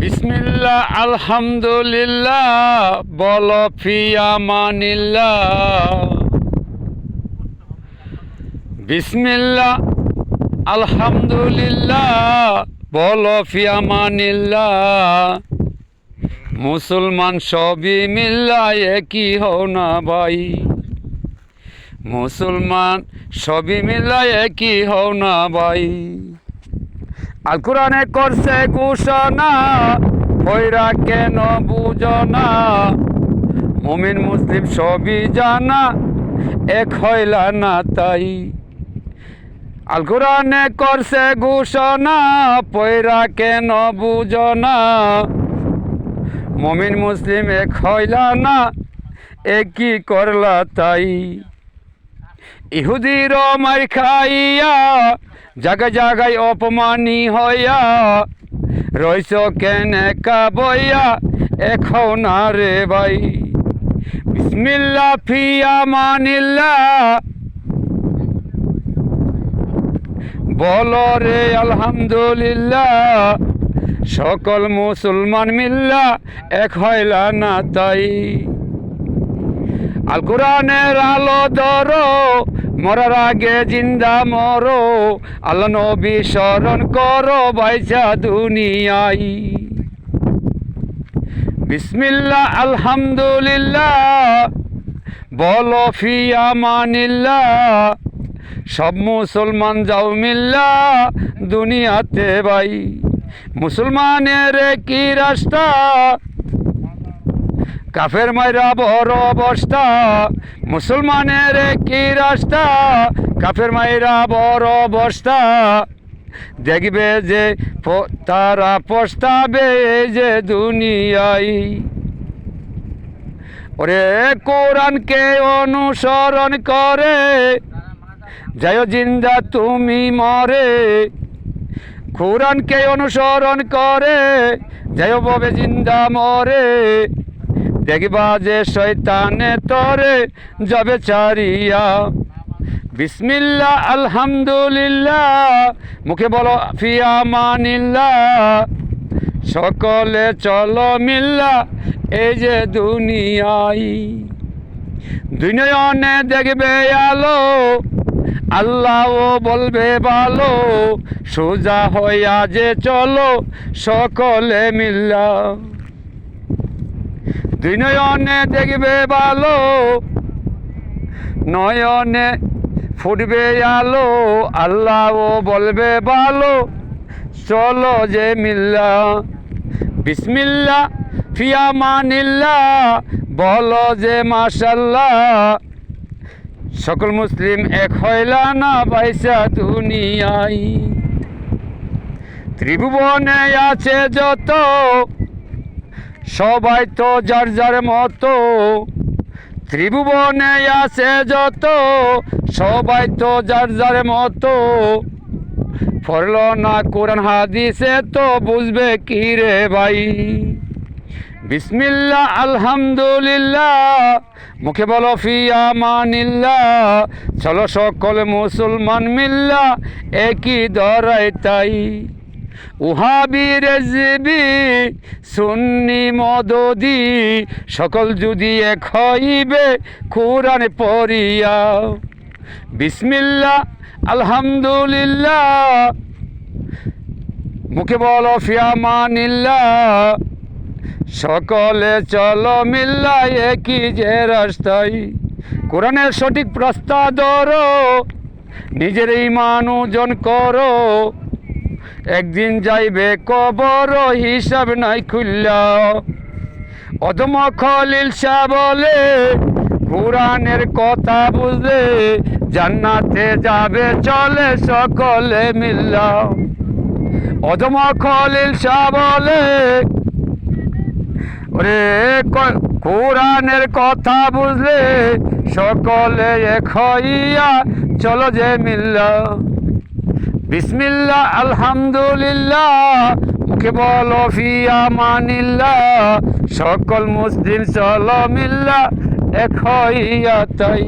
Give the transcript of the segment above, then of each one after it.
বিসমিল্লাহ, আলহামদুলিল্লাহ, বল ফিয়ামানিল্লাহ বিসমিল্লাহ, আলহামদুলিল্লাহ, বল ফিয়ামানিল্লাহ মুসলমান সবই মিল্লা একই হও না ভাই। মুসলমান সবই মিল্লা একই হও না ভাই। আল কোরআনে করছে ঘোষণা হইরা কেন বুঝো না? মুমিন মুসলিম সবই জানা, এক হইলা না তাই। আল কোরআনে করছে ঘোষণা পয়রা কেন বুঝো না? মমিন মুসলিম এক হইলা না একই করলা তাই? ইহুদির মার খাইয়া জায়গা জায়গায় অপমানি হইয়া রইস কেনে কাবইয়া এখন রে ভাই। বিসমিল্লা ফিয়া মানিল্লা। বলো রে আলহামদুলিল্লাহ, সকল মুসলমান মিল্লা এক হইলা না তাই। আল কোরআনের আলো ধরো মরার আগে জিন্দা মরো, আল্লাহ নবী স্মরণ করো, বাইচা দুনিয়াই বিসমিল্লাহ, আলহামদুলিল্লাহ, বলো ফিয়া মানিল্লাহ, সব মুসলমান যাও মিল্লা, দুনিয়াতে ভাই। মুসলমানের কি রাস্তা কাফের মাইরা বড় অবস্থা, মুসলমানের কি রাস্তা, কাফের মাইরা বড় অবস্থা। দেখবে যে তারা পস্তাবে যে দুনিয়ায়। ওরে কোরআনকে অনুসরণ করে জয় জিন্দা তুমি মরে। কোরআনকে অনুসরণ করে জয় ববে জিন্দা মরে। দেখবা যে শৈতানে তরে যাবে চারিয়া। বিসমিল্লা, আলহামদুলিল্লাহ। মুখে বলো, ফিয়া মানিল্লা সকলে চলো মিল্লা, এই যে দুনিয়াই। দুনিয়নে দেখবে আলো আল্লাহ বলবে ভালো। সোজা হইয়া যে চলো, সকলে মিল্লা। দুই নয়নে দেখবে ভালো, নয়নে ফুটবে আলো আল্লাহ বলবে ভালো। চলো যে মিল্লা, বিসমিল্লা, ফিয়া মানিল্লা, বলো যে মাশাল্লাহ। সকল মুসলিম এক হইলা না পাইসা দুনিয়াই ত্রিভুবনে আছে যত সবাই তো যার যার মতো, ত্রিভুবনে আছে যত, সবাই তো যার যার মতো। পড়ল না কোরআন হাদিসে তো বুঝবে কি রে ভাই। বিসমিল্লা আলহামদুলিল্লাহ, মুখে বলো ফিয়া মানিল্লা চলো সকল মুসলমান মিল্লা একই দরাই তাই। উহাবি রেজবি সুন্নি মদদি, সকল যদি এক হইবে কোরআন পড়িয়া। বিসমিল্লা আলহামদুলিল্লাহ। মুখে বলো, ফিয়া মানিল্লাহ। সকলে চলো মিল্লা একই যে রাস্তায়। কোরআনের সঠিক প্রস্তাব ধরো, নিজের ইমান ওজন করো। একদিন যাইবে কবর, হিসাব নাই খুললা। অদম খলিল শাহ বলে, কোরআনের কথা বুঝলে জান্নাতে যাবে, চলে সকলে মিল্লা। অদম খলিল শাহ বলে, ওরে কোরআনের কথা বুঝলে সকলে হইয়া চলো যে মিল্লা। বিসমিল্লা আলহামদুলিল্লাহ। মুখে বলো ফিয়া সকল মুসলিম চলো মিল্লা এক তাই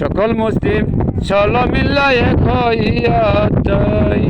সকল মুসলিম চলো মিল্লা এক তাই